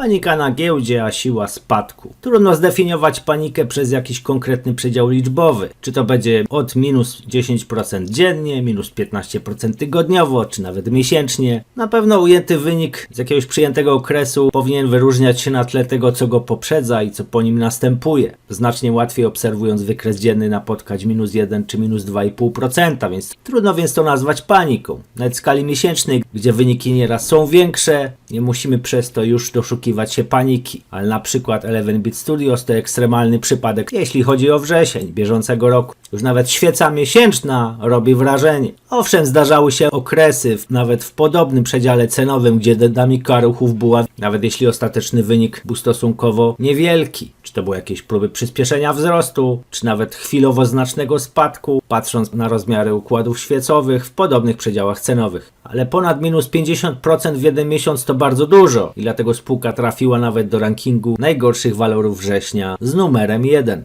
Panika na giełdzie, a siła spadku. Trudno zdefiniować panikę przez jakiś konkretny przedział liczbowy. Czy to będzie od minus 10% dziennie, minus 15% tygodniowo, czy nawet miesięcznie. Na pewno ujęty wynik z jakiegoś przyjętego okresu powinien wyróżniać się na tle tego, co go poprzedza i co po nim następuje. Znacznie łatwiej obserwując wykres dzienny napotkać minus 1 czy minus 2,5%, więc trudno więc to nazwać paniką. Nawet w skali miesięcznej, gdzie wyniki nieraz są większe, nie musimy przez to już doszukiwać się paniki. Ale na przykład 11-bit Studios to ekstremalny przypadek, jeśli chodzi o wrzesień bieżącego roku. Już nawet świeca miesięczna robi wrażenie. Owszem, zdarzały się okresy, nawet w podobnym przedziale cenowym, gdzie dynamika ruchów była, nawet jeśli ostateczny wynik był stosunkowo niewielki. Czy to były jakieś próby przyspieszenia wzrostu, czy nawet chwilowo znacznego spadku, patrząc na rozmiary układów świecowych w podobnych przedziałach cenowych. Ale ponad minus 50% w jeden miesiąc to bardzo dużo i dlatego spółka trafiła nawet do rankingu najgorszych walorów września z numerem 1.